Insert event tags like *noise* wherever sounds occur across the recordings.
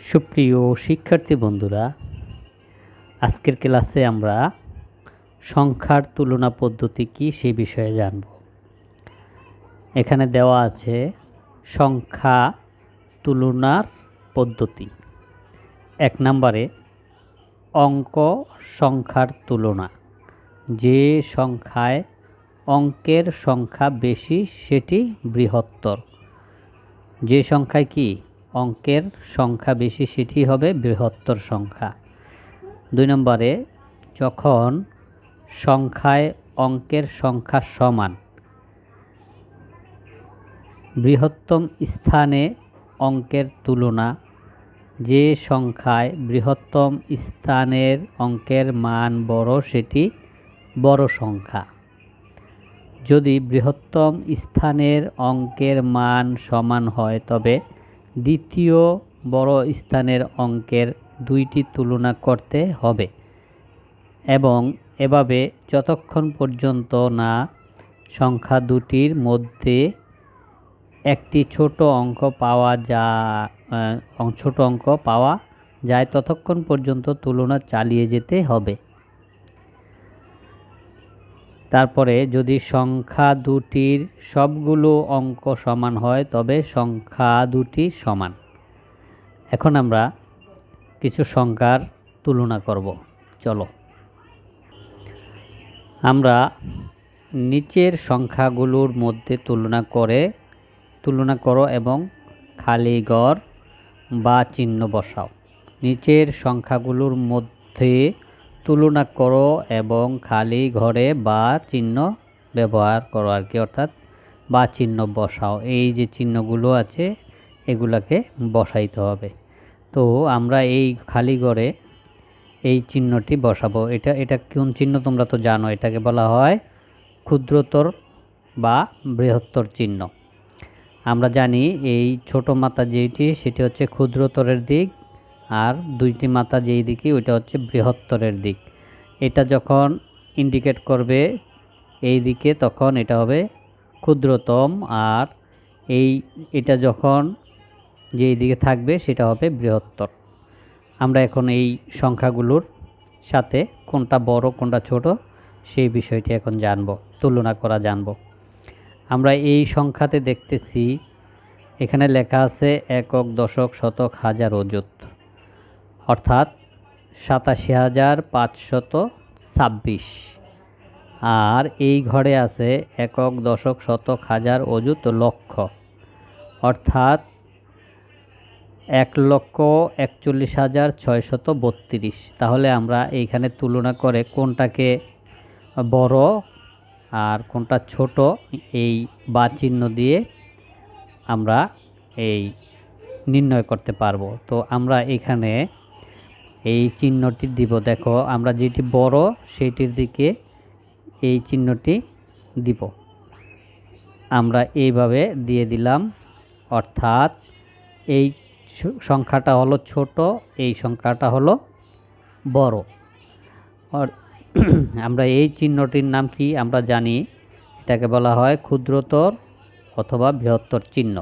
সুপ্রিয় শিক্ষার্থী বন্ধুরা, আজকের ক্লাসে আমরা সংখ্যার তুলনা পদ্ধতি কী সে বিষয়ে জানব। এখানে দেওয়া আছে সংখ্যা তুলনার পদ্ধতি। এক নম্বরে, অঙ্ক সংখ্যার তুলনা। যে সংখ্যায় অঙ্কের সংখ্যা বেশি, সেটি বৃহত্তর। যে সংখ্যায় কি অঙ্কের সংখ্যা বেশি সেটি হবে বৃহত্তর সংখ্যা। দুই নম্বরে, যখন সংখ্যায় অঙ্কের সংখ্যা সমান, বৃহত্তম স্থানে অঙ্কের তুলনা, যে সংখ্যায় বৃহত্তম স্থানের অঙ্কের মান বড় সেটি বড় সংখ্যা। যদি বৃহত্তম স্থানের অঙ্কের মান সমান হয়, তবে দ্বিতীয় বড় স্থানের অঙ্কের দুইটি তুলনা করতে হবে এবং এভাবে যতক্ষণ পর্যন্ত না সংখ্যা দুটির মধ্যে একটি ছোট অঙ্ক পাওয়া যা ছোট অঙ্ক পাওয়া যায়, ততক্ষণ পর্যন্ত তুলনা চালিয়ে যেতে হবে। তারপরে যদি সংখ্যা দুটির সবগুলো অঙ্ক সমান হয়, তবে সংখ্যা দুটি সমান। এখন আমরা কিছু সংখ্যার তুলনা করব। চলো। আমরা নিচের সংখ্যাগুলোর মধ্যে তুলনা করে, তুলনা করো এবং খালি ঘর বা চিহ্ন বসাও। নিচের সংখ্যাগুলোর মধ্যে তুলনা করো এবং খালি ঘরে বা চিহ্ন ব্যবহার করো আর কি, অর্থাৎ বা চিহ্ন বসাও। এই যে চিহ্নগুলো আছে, এগুলাকে বসাইতে হবে। তো আমরা এই খালি ঘরে এই চিহ্নটি বসাবো। এটা এটা কোন চিহ্ন তোমরা তো জানো? এটাকে বলা হয় ক্ষুদ্রতর বা বৃহত্তর চিহ্ন। আমরা জানি এই ছোট মাথা যেটি, সেটি হচ্ছে ক্ষুদ্রতরের দিক আর দুইটি মাথা যেই দিকে, ওইটা হচ্ছে বৃহত্তরের দিক। এটা যখন ইন্ডিকেট করবে এই দিকে, তখন এটা হবে ক্ষুদ্রতম আর এই, এটা যখন যেই দিকে থাকবে, সেটা হবে বৃহত্তর। আমরা এখন এই সংখ্যাগুলোর সাথে কোনটা বড়, কোনটা ছোট, সেই বিষয়টি এখন জানব, তুলনা করা জানব। আমরা এই সংখ্যাতে দেখতেছি, এখানে লেখা আছে একক, দশক, শতক, হাজার, অযুত। অর্থাৎ সাতাশি হাজার পাঁচশত ছাব্বিশ। আর এই ঘরে আছে একক, দশক, শতক, হাজার, অযুত, লক্ষ। অর্থাৎ এক লক্ষ একচল্লিশ হাজার ছয়শত বত্রিশ। তাহলে আমরা এইখানে তুলনা করে কোনটাকে বড় আর কোনটা ছোট, এই বা চিহ্ন দিয়ে আমরা এই নির্ণয় করতে পারব। তো আমরা এখানে এই চিহ্নটি দিব। দেখো, আমরা যেটি বড়, সেটির দিকে এই চিহ্নটি দিব। আমরা এইভাবে দিয়ে দিলাম, অর্থাৎ এই সংখ্যাটা হলো ছোট, এই সংখ্যাটা হলো বড়। *clears throat* আমরা এই চিহ্নটির নাম কি? আমরা জানি, এটাকে বলা হয় ক্ষুদ্রতর অথবা বৃহত্তর চিহ্ন।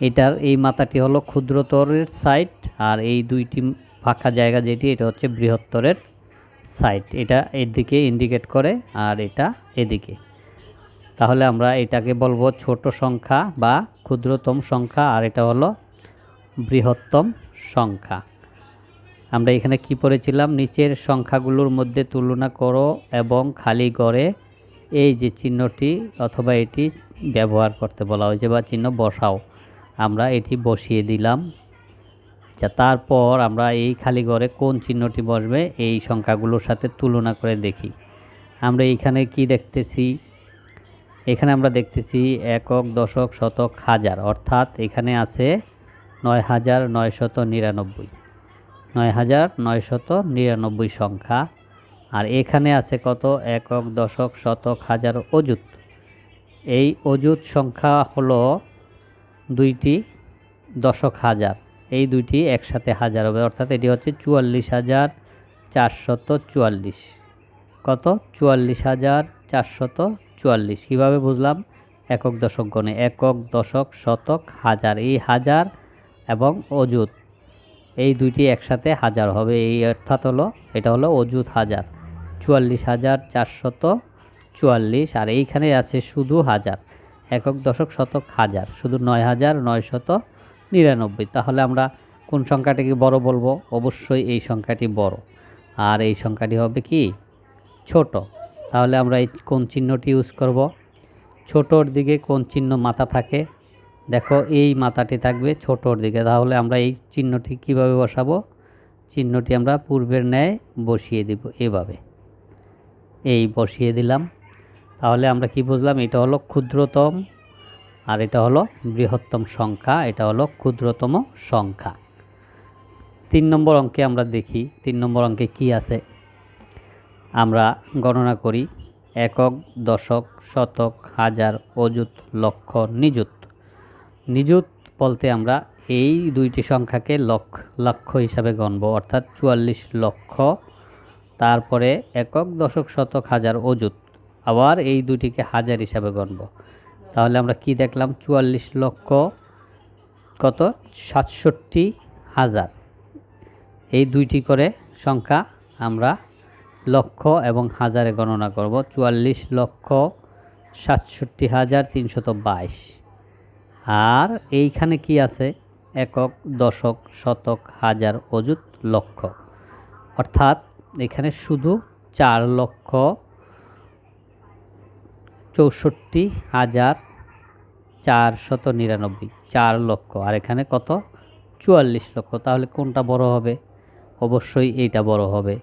এটার এই মাথাটি হলো ক্ষুদ্রতরের সাইড আর এই দুইটি ফাঁকা জায়গা যেটি, এটা হচ্ছে বৃহত্তরের সাইড এটা এর দিকে ইন্ডিকেট করে আর এটা এদিকে। তাহলে আমরা এটাকে বলব ছোট সংখ্যা বা ক্ষুদ্রতম সংখ্যা, আর এটা হলো বৃহত্তম সংখ্যা। আমরা এখানে কি পড়েছিলাম? নিচের সংখ্যাগুলোর মধ্যে তুলনা করো এবং খালি গড়ে এই যে চিহ্নটি অথবা এটি ব্যবহার করতে বলা হয়েছে বা চিহ্ন বসাও। আমরা এটি বসিয়ে দিলাম। আচ্ছা তারপর আমরা এই খালি ঘরে কোন চিহ্নটি বসবে এই সংখ্যাগুলোর সাথে তুলনা করে দেখি। আমরা এইখানে কি দেখতেছি? এখানে আমরা দেখতেছি একক, দশক, শতক, হাজার। অর্থাৎ এখানে আছে নয় হাজার নয়শত নিরানব্বই। নয় হাজার নয়শত নিরানব্বই সংখ্যা। আর এখানে আছে কত? একক, দশক, শতক, হাজার অযুত। এই অযুত সংখ্যা হলো দুইটি দশক হাজার। এই দুইটি একসাথে হাজার হবে, অর্থাৎ এটি হচ্ছে চুয়াল্লিশ হাজার চারশত চুয়াল্লিশ। কত? চুয়াল্লিশ হাজার চারশত চুয়াল্লিশ। কীভাবে বুঝলাম? একক দশক গণে, একক দশক শতক হাজার। এই হাজার এবং অযুত, এই দুইটি একসাথে হাজার হবে। এই অর্থাৎ হলো, এটা হলো অজুত হাজার। চুয়াল্লিশ হাজার চারশত চুয়াল্লিশ, আর এইখানে আছে শুধু হাজার। একক দশক শতক হাজার, শুধু নয় হাজার নয়শত নিরানব্বই। তাহলে আমরা কোন সংখ্যাটিকে বড় বলব? অবশ্যই এই সংখ্যাটি বড়। আর এই সংখ্যাটি হবে কি? ছোট। তাহলে আমরা এই কোন চিহ্নটি ইউজ করব? ছোটোর দিকে কোন চিহ্ন মাথা থাকে? দেখো, এই মাথাটি থাকবে ছোটোর দিকে। তাহলে আমরা এই চিহ্নটি কীভাবে বসাবো? চিহ্নটি আমরা পূর্বের ন্যায় বসিয়ে দিব এভাবে। এই বসিয়ে দিলাম। তাহলে আমরা কি বুঝলাম? এটা হলো ক্ষুদ্রতম আর এটা হলো বৃহত্তম সংখ্যা, এটা হলো ক্ষুদ্রতম সংখ্যা। তিন নম্বর অঙ্কে আমরা দেখি, তিন নম্বর অঙ্কে কি আছে? আমরা গণনা করি, একক, দশক, শতক, হাজার, অযুত, লক্ষ, নিযুত। নিযুত বলতে আমরা এই দুইটি সংখ্যাকে লক্ষ লক্ষ হিসাবে গণব, অর্থাৎ চুয়াল্লিশ লক্ষ, তারপরে একক, দশক, শতক, হাজার, অযুত। আবার এই দুটিকে হাজার হিসাবে গণব। তাহলে আমরা কি দেখলাম? চুয়াল্লিশ লক্ষ কত? সাতষট্টি হাজার। এই দুইটি করে সংখ্যা আমরা লক্ষ এবং হাজারে গণনা করব। চুয়াল্লিশ লক্ষ সাতষট্টি হাজার তিনশত বাইশ। আর এইখানে কি আছে? একক, দশক, শতক, হাজার, অযুত, লক্ষ। অর্থাৎ এখানে শুধু চার লক্ষ চৌষট্টি হাজার চারশত নিরানব্বই, চার লক্ষ। আর এখানে কত? চুয়াল্লিশ লক্ষ। তাহলে কোনটা বড় হবে? অবশ্যই এইটা বড় হবে।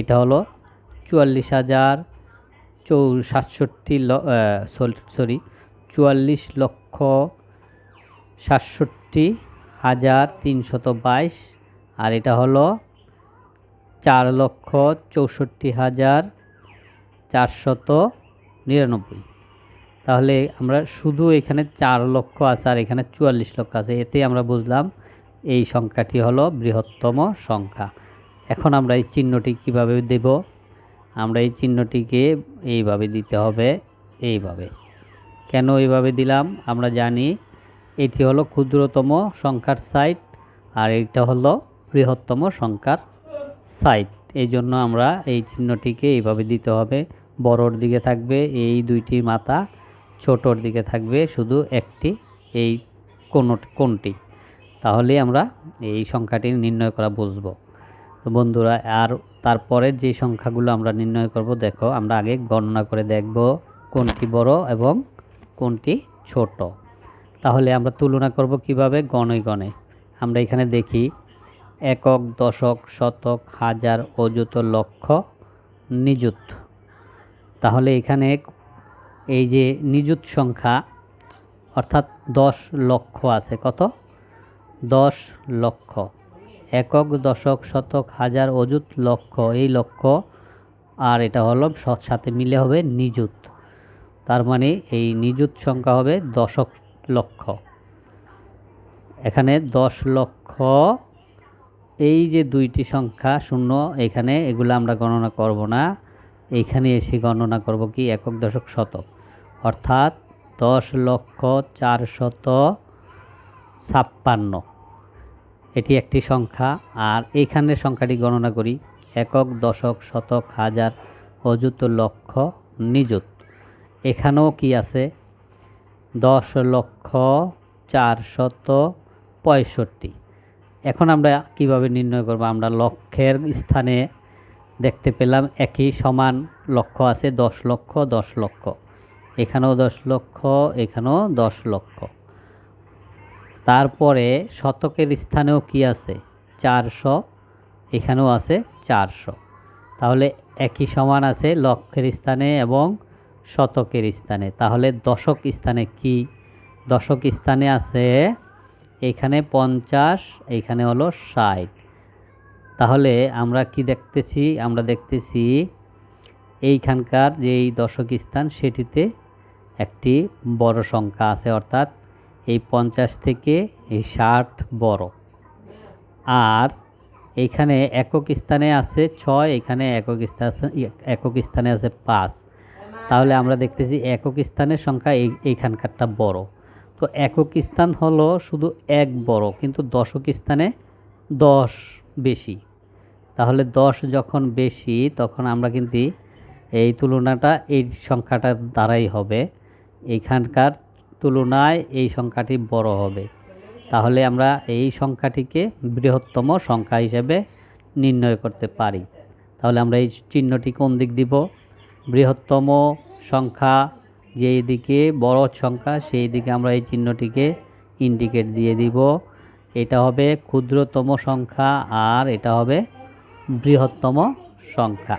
এটা হলো চুয়াল্লিশ হাজার চৌ, সাতষট্টি সরি, চুয়াল্লিশ লক্ষ সাতষট্টি হাজার তিনশত বাইশ। আর এটা হলো চার লক্ষ চৌষট্টি হাজার চারশত নিরানব্বই। তাহলে আমরা শুধু এখানে চার লক্ষ আছে আর এখানে চুয়াল্লিশ লক্ষ আছে। এতে আমরা বুঝলাম এই সংখ্যাটি হলো বৃহত্তম সংখ্যা। এখন আমরা এই চিহ্নটি কীভাবে দেব? আমরা এই চিহ্নটিকে এইভাবে দিতে হবে, এইভাবে। কেন এইভাবে দিলাম? আমরা জানি এটি হলো ক্ষুদ্রতম সংখ্যার সাইট আর এটা হলো বৃহত্তম সংখ্যার সাইট। এই জন্য আমরা এই চিহ্নটিকে এইভাবে দিতে হবে। বড়র দিকে থাকবে, এই দুইটি মাথা ছোটোর দিকে থাকবে শুধু একটি, এই কোন কোনটি? তাহলে আমরা এই সংখ্যাটি নির্ণয় করা বুঝব। তো বন্ধুরা, আর তারপরে যে সংখ্যাগুলো আমরা নির্ণয় করব, দেখো, আমরা আগে গণনা করে দেখব কোনটি বড় এবং কোনটি ছোট। তাহলে আমরা তুলনা করব কীভাবে? গণে গণে। আমরা এখানে দেখি, একক, দশক, শতক, হাজার, অযুত, লক্ষ, নিযুত। তাহলে এখানে এই যে নিযুত সংখ্যা, অর্থাৎ দশ লক্ষ আছে, কত? দশ লক্ষ। একক, দশক, শতক, হাজার, অযুত, লক্ষ। এই লক্ষ আর এটা হলো সাথে মিলে হবে নিযুত। তার মানে এই নিযুত সংখ্যা হবে দশক লক্ষ। এখানে দশ লক্ষ, এই যে দুইটি সংখ্যা, শূন্য, এখানে এগুলো আমরা গণনা করব না। এইখানে এসে গণনা করব কি? একক, দশক, শতক। অর্থাৎ দশ লক্ষ চারশত ছাপ্পান্ন। এটি একটি সংখ্যা। আর এইখানে সংখ্যাটি গণনা করি। একক, দশক, শতক, হাজার, অযুত, লক্ষ, নিযুত। এখানেও কি আছে? দশ লক্ষ চারশত পঁয়ষট্টি। এখন আমরা কীভাবে নির্ণয় করব? আমরা লক্ষের স্থানে দেখতে পেলাম একই সমান লক্ষ আছে, দশ লক্ষ দশ লক্ষ। এখানেও দশ লক্ষ, এখানেও দশ লক্ষ। তারপরে শতকের স্থানেও কি আছে? চারশো, এখানেও আছে চারশো। তাহলে একই সমান আছে লক্ষের স্থানে এবং শতকের স্থানে। তাহলে দশক স্থানে কি? দশক স্থানে আছে এখানে পঞ্চাশ, এখানে হলো ষাট। তাহলে আমরা কি দেখতেছি? আমরা দেখতেছি এইখানকার যেই দশক স্থান সেটিতে একটি বড় সংখ্যা আছে, অর্থাৎ এই পঞ্চাশ থেকে এই ষাট বড়। আর এইখানে একক স্থানে আছে ছয়, এখানে একক স্থান একক স্থানে আছে পাঁচ। তাহলে আমরা দেখতেছি একক স্থানের সংখ্যা এই, এইখানকারটা বড়। তো একক স্থান হলো শুধু এক বড়, কিন্তু দশক স্থানে দশ বেশি। তাহলে দশ যখন বেশি, তখন আমরা কিন্তু এই তুলনাটা এই সংখ্যাটার দ্বারাই হবে। এইখানকার তুলনায় এই সংখ্যাটি বড় হবে। তাহলে আমরা এই সংখ্যাটিকে বৃহত্তম সংখ্যা হিসেবে নির্ণয় করতে পারি। তাহলে আমরা এই চিহ্নটি কোন দিক দিব? বৃহত্তম সংখ্যা যেই দিকে, বড় সংখ্যা সেই দিকে আমরা এই চিহ্নটিকে ইন্ডিকেট দিয়ে দিব। এটা হবে ক্ষুদ্রতম সংখ্যা আর এটা হবে বৃহত্তম সংখ্যা।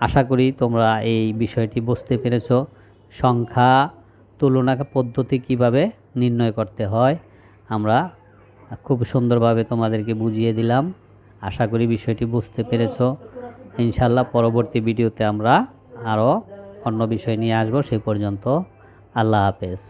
আশা করি তোমরা এই বিষয়টি বুঝতে পেরেছ। সংখ্যা তুলনা পদ্ধতি কীভাবে নির্ণয় করতে হয়, আমরা খুব সুন্দরভাবে তোমাদেরকে বুঝিয়ে দিলাম। আশা করি বিষয়টি বুঝতে পেরেছ। ইনশাল্লাহ পরবর্তী ভিডিওতে আমরা আরও অন্য বিষয় নিয়ে আসব। সে পর্যন্ত আল্লাহ হাফেজ।